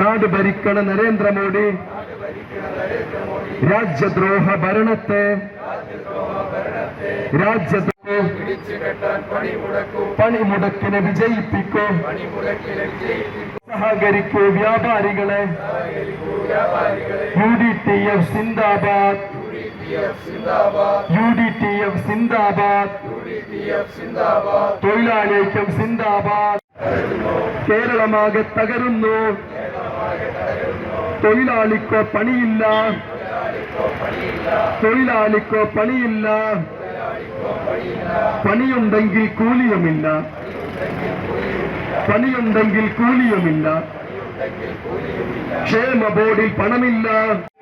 നാട് ഭരിക്കണ നരേന്ദ്രമോദി. രാജ്യദ്രോഹ ഭരണത്തെ രാജ്യത്തെ പണിമുടക്കിനെ വിജയിപ്പിക്കൂ. സഹകരിക്കൂ വ്യാപാരികളെ. യു ഡി ടി എഫ് സിന്ദാബാദ്. യു ഡി ടി എഫ് സിന്ദാബാദ്. തൊഴിലാളിക്കും സിന്ദാബാദ്. കേരളമാകെ തകരുന്നു. തൊഴിലാളിക്കോ പണിയില്ല. തൊഴിലാളിക്കോ പണിയില്ല. പണിയുണ്ടെങ്കിൽ കൂലിയുമില്ല. പണിയുണ്ടെങ്കിൽ കൂലിയുമില്ല. ക്ഷേമ ബോർഡിൽ പണമില്ല.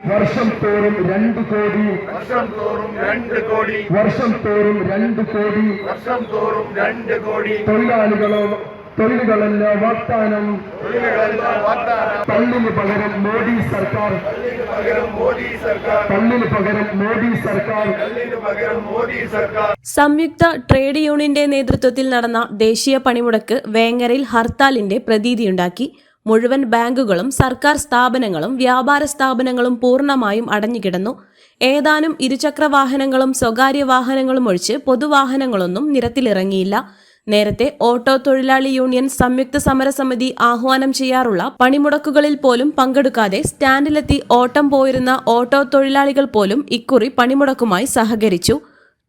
വർഷം തോറും രണ്ട് കോടി. വർഷം തോറും രണ്ട് കോടി. വർഷം തോറും രണ്ട് കോടി. വർഷം തോറും രണ്ട് കോടി. തൊഴിലാളികളോ തൊഴിലുകളല്ല വാഗ്ദാനം. തൊഴിലുകളല്ല വാഗ്ദാനം. തള്ളിന് പകരം മോദി സർക്കാർ. തള്ളിന് പകരം മോദി സർക്കാർ. പകരം മോദി സർക്കാർ. സംയുക്ത ട്രേഡ് യൂണിയന്റെ നേതൃത്വത്തിൽ നടന്ന ദേശീയ പണിമുടക്ക് വേങ്ങരയിൽ ഹർത്താലിന്റെ പ്രതീതിയുണ്ടാക്കി. മുഴുവൻ ബാങ്കുകളും സർക്കാർ സ്ഥാപനങ്ങളും വ്യാപാര സ്ഥാപനങ്ങളും പൂർണമായും അടഞ്ഞുകിടന്നു. ഏതാനും ഇരുചക്ര വാഹനങ്ങളും സ്വകാര്യ വാഹനങ്ങളും ഒഴിച്ച് പൊതുവാഹനങ്ങളൊന്നും നിരത്തിലിറങ്ങിയില്ല. നേരത്തെ ഓട്ടോ തൊഴിലാളി യൂണിയൻ സംയുക്ത സമരസമിതി ആഹ്വാനം ചെയ്യാറുള്ള പണിമുടക്കുകളിൽ പോലും പങ്കെടുക്കാതെ സ്റ്റാൻഡിലെത്തി ഓട്ടം പോയിരുന്ന ഓട്ടോ തൊഴിലാളികൾ പോലും ഇക്കുറി പണിമുടക്കുമായി സഹകരിച്ചു.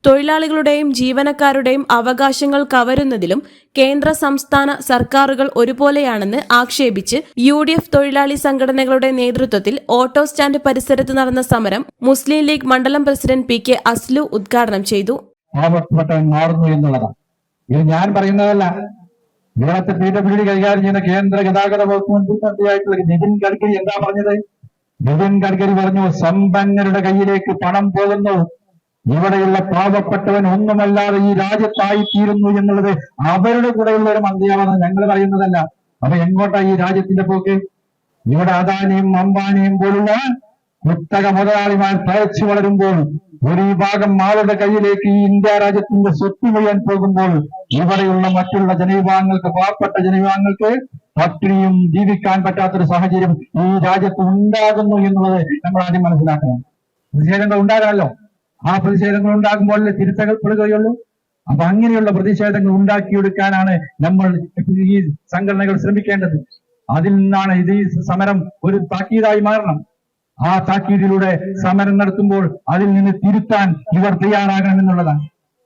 തൊഴിലാളികളുടെയും ജീവനക്കാരുടെയും അവകാശങ്ങൾ കവരുന്നതിലും കേന്ദ്ര സംസ്ഥാന സർക്കാരുകൾ ഒരുപോലെയാണെന്ന് ആക്ഷേപിച്ച് യു ഡി എഫ് തൊഴിലാളി സംഘടനകളുടെ നേതൃത്വത്തിൽ ഓട്ടോ സ്റ്റാൻഡ് പരിസരത്ത് നടന്ന സമരം മുസ്ലിം ലീഗ് മണ്ഡലം പ്രസിഡന്റ് പി കെ അസ്ലു ഉദ്ഘാടനം ചെയ്തു. എന്നുള്ളതാണ്. ഇത് ഞാൻ പറയുന്നതല്ല. കേരളത്തിൽ പി ഡബ്ല്യു ഡി കൈകാര്യം ചെയ്യുന്ന കേന്ദ്ര ഗതാഗത വകുപ്പ് മന്ത്രിയായിട്ടുള്ള നിതിൻ ഗഡ്കരി എന്താ പറഞ്ഞത്? നിതിൻ ഗഡ്കരി പറഞ്ഞു സമ്പന്നരുടെ കയ്യിലേക്ക് പണം പോകുന്നു. ഇവിടെയുള്ള പാവപ്പെട്ടവൻ ഒന്നുമല്ലാതെ ഈ രാജ്യത്തായി തീരുന്നു എന്നുള്ളത് അവരുടെ കൂടെയുള്ള ഒരു മന്ത്രിയാണെന്ന് ഞങ്ങൾ പറയുന്നതല്ല. അപ്പൊ എങ്ങോട്ടാ ഈ രാജ്യത്തിന്റെ പോക്ക്? ഇവിടെ അദാനിയും അംബാനിയും പോലുള്ള കുത്തക മുതലാളിമാർ തഴച്ചു വളരുമ്പോൾ ഒരു വിഭാഗം ആളുടെ കയ്യിലേക്ക് ഈ ഇന്ത്യ രാജ്യത്തിന്റെ സ്വത്ത് മുഴുവൻ പോകുമ്പോൾ ഇവിടെയുള്ള മറ്റുള്ള ജനവിഭാഗങ്ങൾക്ക് പാവപ്പെട്ട ജനവിഭാഗങ്ങൾക്ക് പട്ടിണിയും ജീവിക്കാൻ പറ്റാത്തൊരു സാഹചര്യം ഈ രാജ്യത്ത് ഉണ്ടാകുന്നു എന്നുള്ളത് നമ്മൾ ആദ്യം മനസ്സിലാക്കണം. പ്രതിഷേധങ്ങൾ ഉണ്ടാകണമല്ലോ ആ പ്രതിഷേധങ്ങൾ ഉണ്ടാകുമ്പോൾ തിരുത്തപ്പെടുകയുള്ളൂ? അപ്പൊ അങ്ങനെയുള്ള പ്രതിഷേധങ്ങൾ ഉണ്ടാക്കിയെടുക്കാനാണ് നമ്മൾ ഈ സംഘടനകൾ ശ്രമിക്കേണ്ടത്. അതിൽ നിന്നാണ് ഇത് ഈ സമരം ഒരു താക്കീതായി മാറണം. ആ താക്കീതിലൂടെ സമരം നടത്തുമ്പോൾ അതിൽ നിന്ന് തിരുത്താൻ ഇവർ തയ്യാറാകണമെന്നുള്ളതാണ്.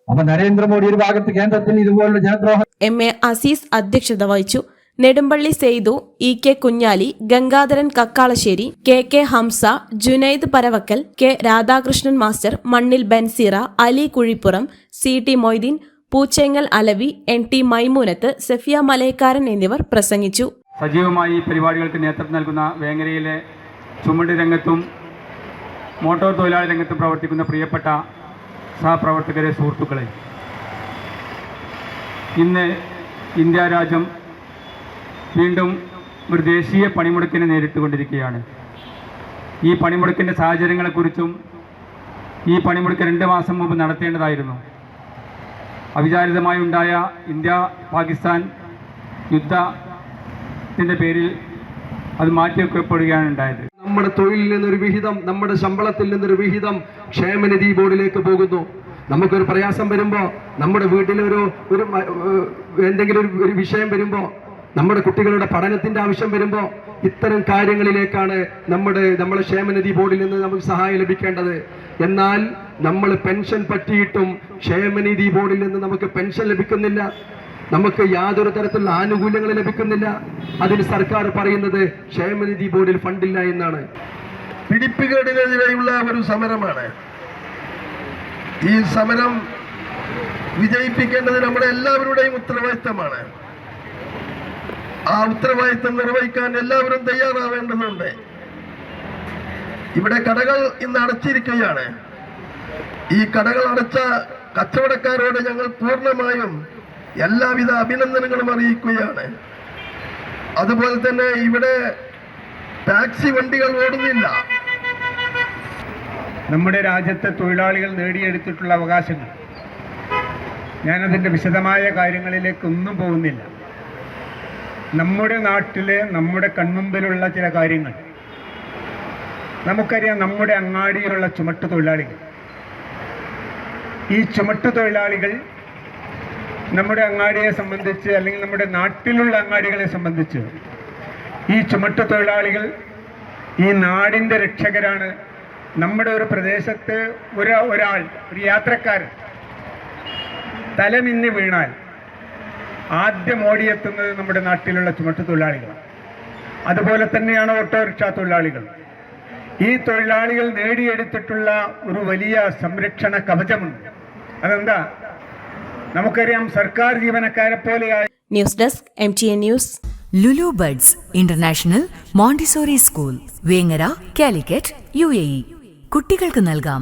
അപ്പൊ നരേന്ദ്രമോദി ഒരു ഭാഗത്ത് കേന്ദ്രത്തിൽ ഇതുപോലുള്ള ജനദ്രോഹ എം എ അസീസ് അധ്യക്ഷത വഹിച്ചു. Nedumbally Saithu E K Kunhali Gangadharan Kakkalassery K K Hamsa Junaid Paravakkal K Radhakrishnan master Mannil Banseera Ali Kuzhippuram C T Moideen Poochengal Alavi N T Maimoonath Safiya Malayakkaran എന്നിവർ പ്രസംഗിച്ചു. സജീവമായി ഈ പരിപാടികൾക്ക് നേതൃത്വം നൽകുന്ന വേങ്ങരയിലെ ചുമട് രംഗത്തും മോട്ടോർ തൊഴിലാളി രംഗത്തും പ്രവർത്തിക്കുന്ന പ്രിയപ്പെട്ട സഹപ്രവർത്തകരെ സുഹൃത്തുക്കളെ. ഇന്ന് ഇന്ത്യ രാജ്യം വീണ്ടും ഒരു ദേശീയ പണിമുടക്കിനെ നേരിട്ടുകൊണ്ടിരിക്കുകയാണ്. ഈ പണിമുടക്കിന്റെ സാഹചര്യങ്ങളെക്കുറിച്ചും ഈ പണിമുടക്ക് രണ്ട് മാസം മുമ്പ് നടത്തേണ്ടതായിരുന്നു. അവിചാരിതമായി ഉണ്ടായ ഇന്ത്യ പാകിസ്ഥാൻ യുദ്ധത്തിന്റെ പേരിൽ അത് മാറ്റിവെക്കപ്പെടുകയാണ് ഉണ്ടായത്. നമ്മുടെ തൊഴിലിൽ നിന്നൊരു വിഹിതം നമ്മുടെ ശമ്പളത്തിൽ നിന്നൊരു വിഹിതം ക്ഷേമനിധി ബോർഡിലേക്ക് പോകുന്നു. നമുക്കൊരു പ്രയാസം വരുമ്പോ നമ്മുടെ വീട്ടിലൊരു ഒരു എന്തെങ്കിലും ഒരു ഒരു വിഷയം വരുമ്പോ നമ്മുടെ കുട്ടികളുടെ പഠനത്തിന്റെ ആവശ്യം വരുമ്പോ ഇത്തരം കാര്യങ്ങളിലേക്കാണ് നമ്മുടെ നമ്മളെ ക്ഷേമനിധി ബോർഡിൽ നിന്ന് നമുക്ക് സഹായം ലഭിക്കേണ്ടത്. എന്നാൽ നമ്മൾ പെൻഷൻ പറ്റിയിട്ടും ക്ഷേമനിധി ബോർഡിൽ നിന്ന് നമുക്ക് പെൻഷൻ ലഭിക്കുന്നില്ല. നമുക്ക് യാതൊരു തരത്തിലുള്ള ആനുകൂല്യങ്ങൾ ലഭിക്കുന്നില്ല. അതിന് സർക്കാർ പറയുന്നത് ക്ഷേമനിധി ബോർഡിൽ ഫണ്ടില്ല എന്നാണ്. പിടിപ്പുകേടിനെതിരെയുള്ള ഒരു സമരമാണ്. ഈ സമരം വിജയിപ്പിക്കേണ്ടത് നമ്മുടെ എല്ലാവരുടെയും ഉത്തരവാദിത്തമാണ്. ആ ഉത്തരവാദിത്തം നിർവഹിക്കാൻ എല്ലാവരും തയ്യാറാവേണ്ടതുണ്ട്. ഇവിടെ കടകൾ ഇന്ന് അടച്ചിരിക്കുകയാണ്. ഈ കടകൾ അടച്ച കച്ചവടക്കാരോട് ഞങ്ങൾ പൂർണമായും എല്ലാവിധ അഭിനന്ദനങ്ങളും അറിയിക്കുകയാണ്. അതുപോലെ തന്നെ ഇവിടെ ടാക്സി വണ്ടികൾ ഓടുന്നില്ല. നമ്മുടെ രാജ്യത്തെ തൊഴിലാളികൾ നേടിയെടുത്തിട്ടുള്ള അവകാശങ്ങൾ. ഞാനതിന്റെ വിശദമായ കാര്യങ്ങളിലേക്കൊന്നും പോകുന്നില്ല. നമ്മുടെ നാട്ടിലെ നമ്മുടെ കൺമുമ്പിലുള്ള ചില കാര്യങ്ങൾ. നമുക്കറിയാം നമ്മുടെ അങ്ങാടിയിലുള്ള ചുമട്ട് തൊഴിലാളികൾ. ഈ ചുമട്ട് തൊഴിലാളികൾ നമ്മുടെ അങ്ങാടിയെ സംബന്ധിച്ച് അല്ലെങ്കിൽ നമ്മുടെ നാട്ടിലുള്ള അങ്ങാടികളെ സംബന്ധിച്ച് ഈ ചുമട്ട് തൊഴിലാളികൾ ഈ നാടിന്റെ രക്ഷകരാണ്. നമ്മുടെ ഒരു പ്രദേശത്ത് ഒരു ഒരാൾ ഒരു യാത്രക്കാരൻ തലമിന്നി വീണാൽ ആദ്യം ഓടിയെത്തുന്നത് നമ്മുടെ നാട്ടിലുള്ള ചുമട്ട് തൊഴിലാളികളാണ്. അതുപോലെ തന്നെയാണ് ഓട്ടോറിക്ഷ തൊഴിലാളികൾ. ഈ തൊഴിലാളികൾ നേടിയെടുത്തിട്ടുള്ള ഒരു വലിയ സംരക്ഷണ കവചമുണ്ട്. അതെന്താ? നമുക്കറിയാം സർക്കാർ ജീവനക്കാരെ പോലെയായി. News desk M T N news Lulu buds international Montessori school Vengara Calicut U A E. കുട്ടികൾക്ക് നൽകാം